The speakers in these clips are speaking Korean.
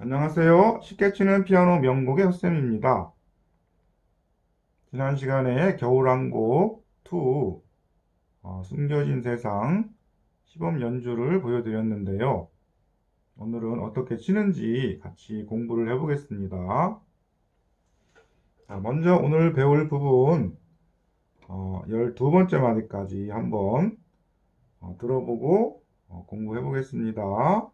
안녕하세요. 쉽게 치는 피아노 명곡의 헛쌤입니다. 지난 시간에 겨울왕국 2 어, 숨겨진 세상 시범 연주를 보여드렸는데요. 오늘은 어떻게 치는지 같이 공부를 해보겠습니다. 자, 먼저 오늘 배울 부분 어, 12번째 마디까지 한번 어, 들어보고 어, 공부해 보겠습니다.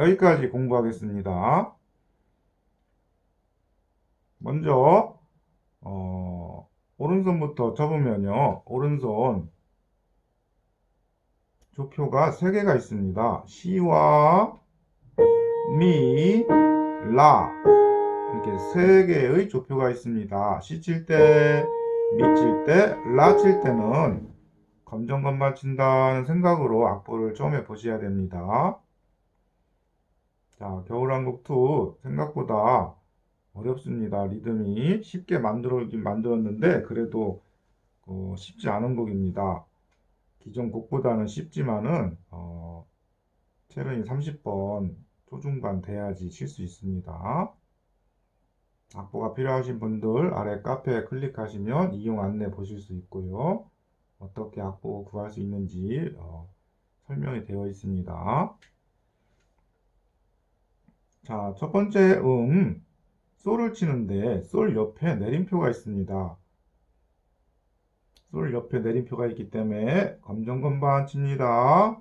여기까지 공부하겠습니다. 먼저, 어, 오른손부터 접으면요. 오른손 조표가 세 개가 있습니다. 시와 미, 라 이렇게 세 개의 조표가 있습니다. 시 칠 때, 미 칠 때, 라 칠 때는 검정건반 친다는 생각으로 악보를 처음에 보셔야 됩니다. 자, 겨울왕국 2 생각보다 어렵습니다. 리듬이 쉽게 만들어긴 만들었는데 그래도 어, 쉽지 않은 곡입니다. 기존 곡보다는 쉽지만은 어, 체르니 30번 초중반 돼야지 칠 수 있습니다. 악보가 필요하신 분들 아래 카페에 클릭하시면 이용 안내 보실 수 있고요. 어떻게 악보 구할 수 있는지 어, 설명이 되어 있습니다. 자, 첫 번째 음, 솔을 치는데 솔 옆에 내림표가 있습니다. 솔 옆에 내림표가 있기 때문에 검정 건반 칩니다.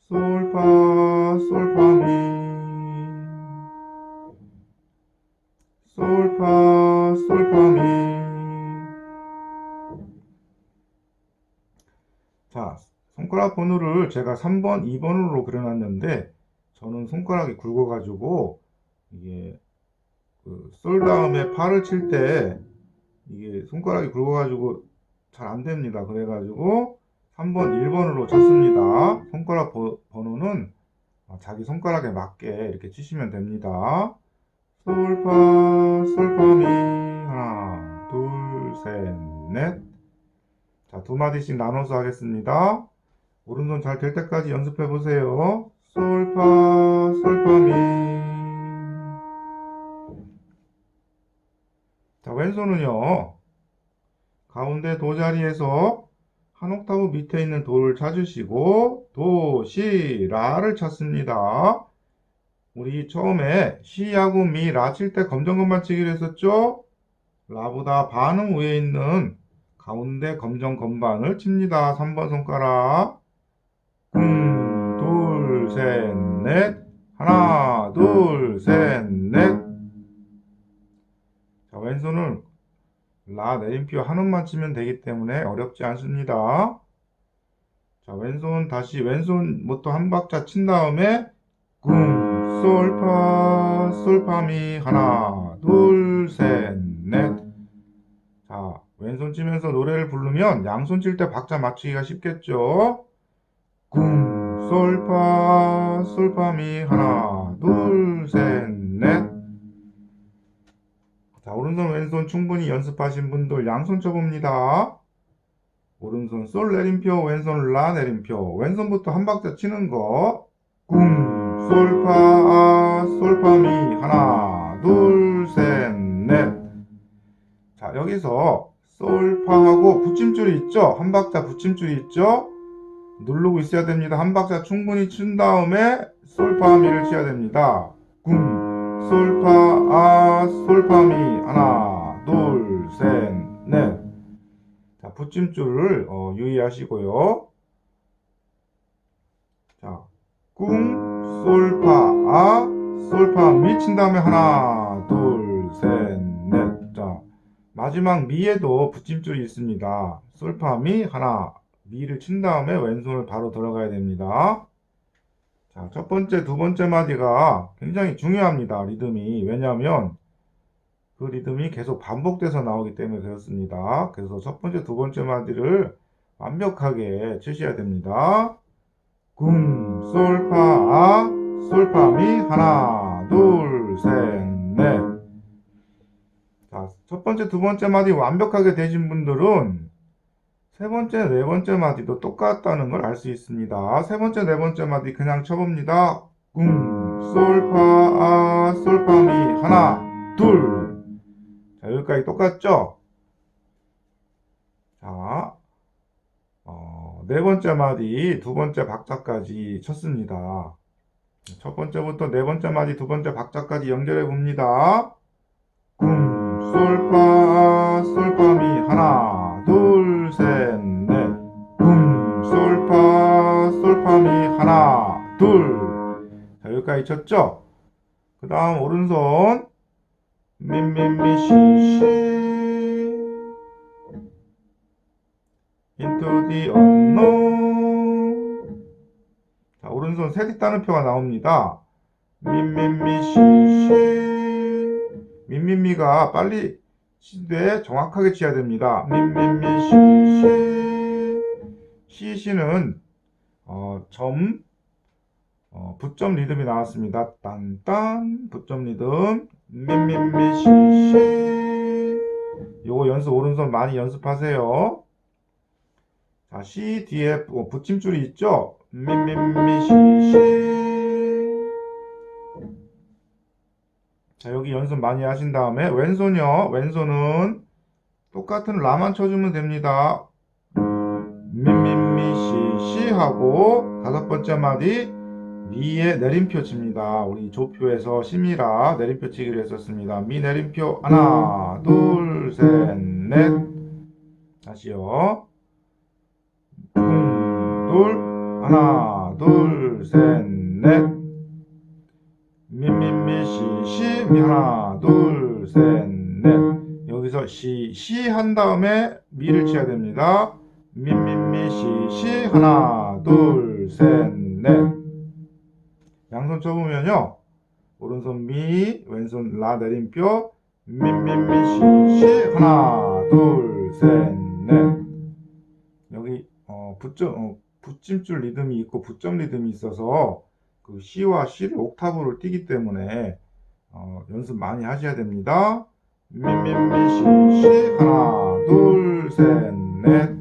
솔, 파, 솔, 파, 미. 솔, 파, 솔, 파, 미. 자, 손가락 번호를 제가 3번, 2번으로 그려놨는데 저는 손가락이 굵어가지고 이게 그솔 다음에 파를 칠때 이게 손가락이 굵어가지고 잘 안 됩니다. 그래가지고 3번, 1번으로 쳤습니다. 손가락 버- 번호는 어, 자기 손가락에 맞게 이렇게 치시면 됩니다. 솔, 파, 솔, 파, 미. 하나, 둘, 셋, 넷. 자, 두 마디씩 나눠서 하겠습니다. 오른손 잘 될 때까지 연습해 보세요. 솔, 파, 솔, 파, 미. 왼손은요, 가운데 도 자리에서 한 옥타브 밑에 있는 도를 찾으시고, 도, 시, 라를 찾습니다. 우리 처음에 시하고 미, 라 칠 때 검정건반 치기로 했었죠? 라보다 반음 위에 있는 가운데 검정 건반을 칩니다. 3번 손가락. 음, 둘, 셋, 넷. 하나, 둘, 셋, 넷. 자, 왼손은 라 내림표 한 음만 치면 되기 때문에 어렵지 않습니다. 자, 왼손 다시 왼손부터 한 박자 친 다음에 궁, 솔, 파, 솔, 파, 미. 하나, 둘, 셋, 넷. 자, 왼손 치면서 노래를 부르면 양손 칠 때 박자 맞추기가 쉽겠죠? 궁, 솔, 파, 솔, 파, 미. 하나, 둘, 셋, 넷. 자, 오른손, 왼손 충분히 연습하신 분들 양손 쳐봅니다. 오른손 솔 내림표, 왼손 라 내림표. 왼손부터 한 박자 치는 거. 궁, 솔, 파, 아, 솔, 파, 미. 하나, 둘, 셋, 넷. 자, 여기서 솔, 파하고 붙임줄이 있죠? 한 박자 붙임줄이 있죠? 누르고 있어야 됩니다. 한 박자 충분히 친 다음에 솔, 파, 미를 쳐야 됩니다. 궁, 솔, 파, 아, 솔, 파, 미. 하나, 둘, 셋, 넷. 자, 붙임줄을 어, 유의하시고요. 자, 궁, 솔, 파, 아, 솔, 파, 미 친 다음에 하나, 둘, 셋, 넷. 자, 마지막 미에도 붙임줄이 있습니다. 솔, 파, 미, 하나, 미를 친 다음에 왼손을 바로 들어가야 됩니다. 자, 첫 번째, 두 번째 마디가 굉장히 중요합니다. 리듬이. 왜냐하면 그 리듬이 계속 반복돼서 나오기 때문에 그렇습니다. 그래서 첫 번째, 두 번째 마디를 완벽하게 치셔야 됩니다. 굼, 솔, 파, 아, 솔, 파, 미, 하나, 둘, 셋, 넷. 자, 첫 번째, 두 번째 마디 완벽하게 되신 분들은 세 번째, 네 번째 마디도 똑같다는 걸 알 수 있습니다. 세 번째, 네 번째 마디 그냥 쳐봅니다. 굼, 솔, 파, 아, 솔, 파, 미, 하나, 둘. 자, 여기까지 똑같죠? 자, 어, 네 번째 마디, 두 번째 박자까지 쳤습니다. 첫 번째부터 네 번째 마디, 두 번째 박자까지 연결해 봅니다. 굼, 솔, 파, 솔, 파, 미, 하나, 여기까지 쳤죠? 그 다음, 오른손. 미, 미, 미, 시, 시. into the unknown. 자, 오른손 세디 따는표가 나옵니다. 미미미 시시 미미미가 빨리 치되 정확하게 치야 됩니다. 미미미 시시 시시는 어, 점 어, 붙점 리듬이 나왔습니다. 딴딴 붙점 리듬 미미미 시시 요거 연습 오른손 많이 연습하세요. 자, C 뒤에 부- 붙임줄이 있죠? 미미미 시시 자, 여기 연습 많이 하신 다음에 왼손이요. 왼손은 똑같은 라만 쳐주면 됩니다. 미미미 시시 하고 다섯 번째 마디 미에 내림표 칩니다. 우리 조표에서 심이라 내림표 치기로 했었습니다. 미 내림표 하나, 둘, 셋, 넷. 다시요. 둥, 둘, 하나, 둘, 셋, 넷. 미미미 시시 미 하나, 둘, 셋, 넷. 여기서 시, 시 한 다음에 미를 쳐야 됩니다. 미미미 시시 하나, 둘, 셋, 넷. 양손 쳐보면요. 오른손 미, 왼손 라 내림표, 미미미 시시 하나, 둘, 셋, 넷. 여기 어, 붙점, 어, 붙임줄 리듬이 있고 붙점 리듬이 있어서 그 C와 C를 옥타브를 띄기 때문에 어, 연습 많이 하셔야 됩니다. 미미미 시시 하나 둘 셋 넷.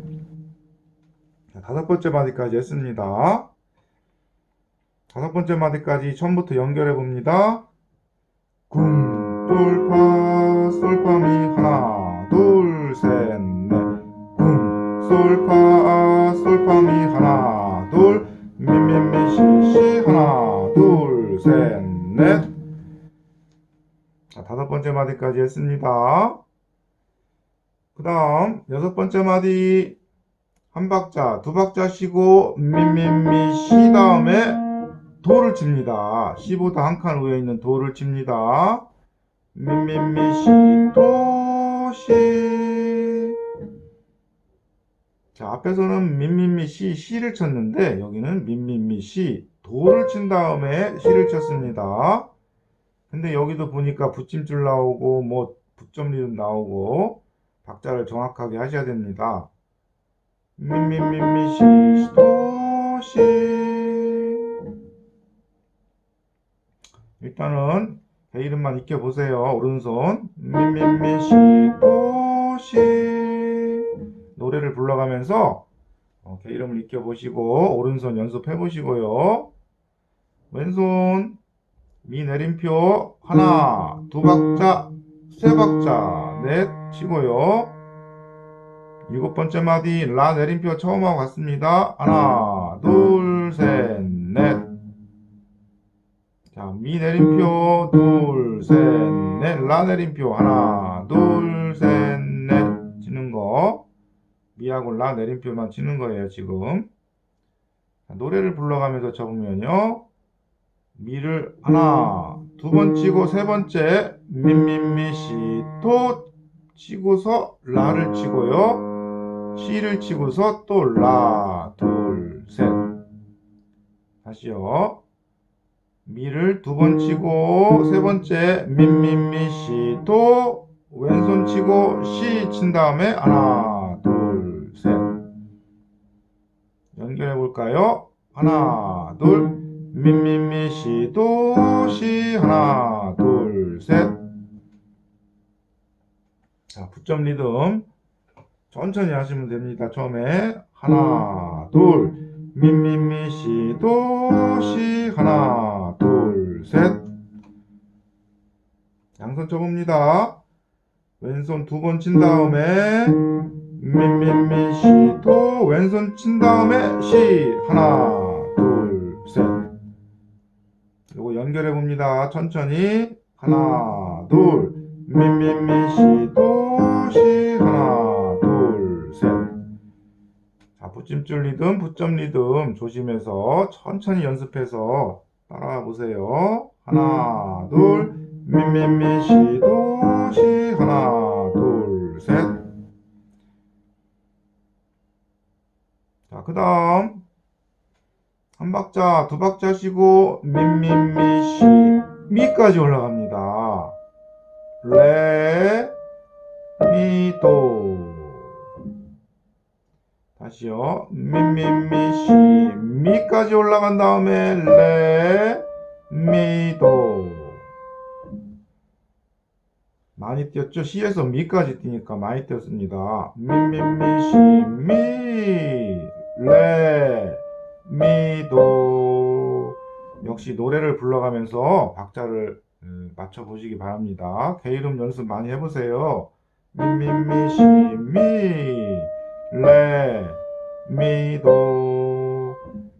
자, 다섯 번째 마디까지 했습니다. 다섯 번째 마디까지 처음부터 연결해 봅니다. 굼, 솔파, 솔 파 미 하나 둘 셋 넷. 굼, 솔파, 솔파 미 하나 둘 미 미 미 시 시 하나 둘 셋 넷. 자, 다섯 번째 마디까지 했습니다. 그 다음 여섯 번째 마디 한 박자 두 박자 쉬고 미 미 미 시 다음에 도를 칩니다. 시보다 한 칸 위에 있는 도를 칩니다. 미미미 시도 시 자, 앞에서는 민민미 시, 시를 쳤는데, 여기는 민민미 시, 도를 친 다음에 시를 쳤습니다. 근데 여기도 보니까 붙임줄 나오고, 뭐, 붙점 리듬 나오고, 박자를 정확하게 하셔야 됩니다. 민민민미 시, 도, 시. 일단은, 배 이름만 익혀보세요. 오른손. 민민미 시, 도, 시. 노래를 불러가면서 어, 개 이름을 익혀보시고 오른손 연습해보시고요. 왼손 미 내림표 하나 두 박자 세 박자 넷 치고요. 일곱 번째 마디 라 내림표 처음 하고 갔습니다. 하나 둘셋 넷. 자, 미 내림표 둘 셋 넷 라 내림표 하나 둘 셋 넷 치는 거. 미하고 라 내림표만 치는 거예요, 지금. 자, 노래를 불러가면서 쳐보면요. 미를 하나, 두 번 치고 세 번째 미미미 시토 치고서 라를 치고요. 시를 치고서 또 라, 둘, 셋. 다시요. 미를 두 번 치고 세 번째 민민미 시 도 왼손 치고 시 친 다음에 하나 둘 셋. 연결해 볼까요? 하나 둘. 민민미 시 도 시. 하나 둘 셋. 자, 붙점 리듬. 천천히 하시면 됩니다. 처음에. 하나 둘. 민민미 시 도 시. 하나 둘 셋. 양손 쳐봅니다. 왼손 두 번 친 다음에 민민미 시도 왼손 친 다음에 시. 하나 둘 셋. 요거 연결해 봅니다. 천천히. 하나 둘. 민민미 시도 시. 하나 둘 셋. 자 붙임줄 리듬 붙점 리듬 조심해서 천천히 연습해서 따라와 보세요. 하나 둘 민민미 시도 시 하나 둘 셋. 자 그다음 한 박자 두 박자 쉬고 민민미 시 미까지 올라갑니다. 레, 미, 도. 다시요. 미, 미, 미, 시. 미까지 올라간 다음에 레, 미, 도. 많이 뛰었죠? 시에서 미까지 뛰니까 많이 뛰었습니다. 미, 미, 미, 시, 미, 레, 미, 도. 역시 노래를 불러가면서 박자를 음, 맞춰 보시기 바랍니다. 개 이름 연습 많이 해보세요. 미미미 시미 레 미 도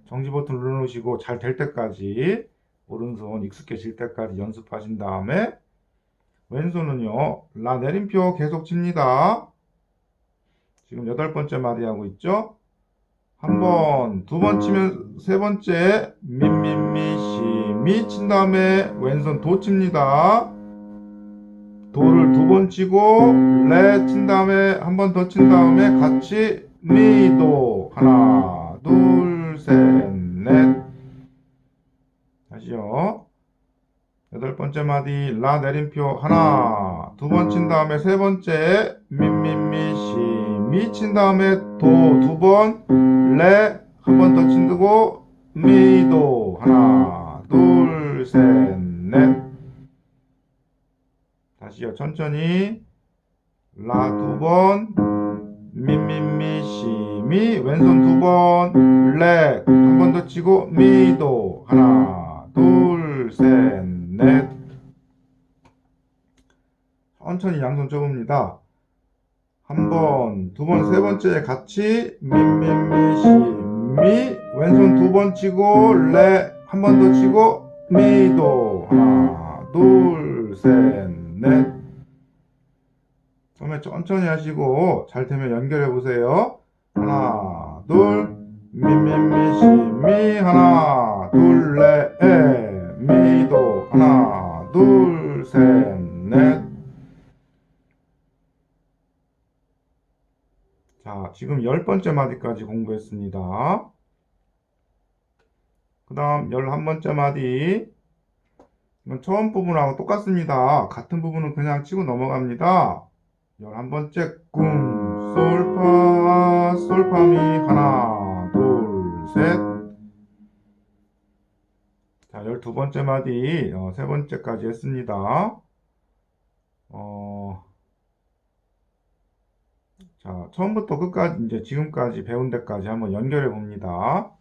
정지 버튼 눌러놓으시고 잘 될 때까지 오른손 익숙해질 때까지 연습하신 다음에 왼손은요 라 내림표 계속 칩니다. 지금 여덟 번째 마디 하고 있죠? 한 번, 두 번 치면 세 번째 민민미 시 미 친 다음에 왼손 도 칩니다. 도를 두번 치고 레 친 다음에 한 번 더 친 다음에 같이 미도 하나 둘 셋 넷. 다시요. 여덟 번째 마디 라 내림표 하나. 두 번 친 다음에 세 번째 민민미 시미 친 다음에 도 두 번 레 한 번 더 친두고 미도. 하나 둘 셋 넷 다시요 천천히. 라 두 번. 미 미 미 시 미. 왼손 두 번. 레. 한 번 더 치고 미 도. 하나 둘 셋 넷. 천천히 양손 접읍니다. 한 번, 두 번, 세 번째 같이 미 미 미 시 미. 왼손 두 번 치고 레. 한 번 더 치고 미 도. 하나 둘 셋 넷 처음에 천천히 하시고 잘 되면 연결해 보세요. 하나 둘 미미미 시미 하나 둘레에 미도 하나 둘셋넷 자, 지금 열 번째 마디까지 공부했습니다. 그 다음 열한 번째 마디. 처음 부분하고 똑같습니다. 같은 부분은 그냥 치고 넘어갑니다. 열한 번째 꿈, 솔파, 솔파미 하나, 둘, 셋. 자, 열두 번째 마디, 어, 세 번째까지 했습니다. 어, 자, 처음부터 끝까지, 이제 지금까지 배운 데까지 한번 연결해 봅니다.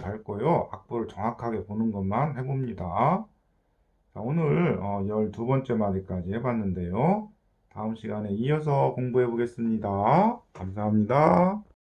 밟고요. 악보를 정확하게 보는 것만 해봅니다. 자, 오늘 어, 12번째 마디까지 해봤는데요. 다음 시간에 이어서 공부해 보겠습니다. 감사합니다.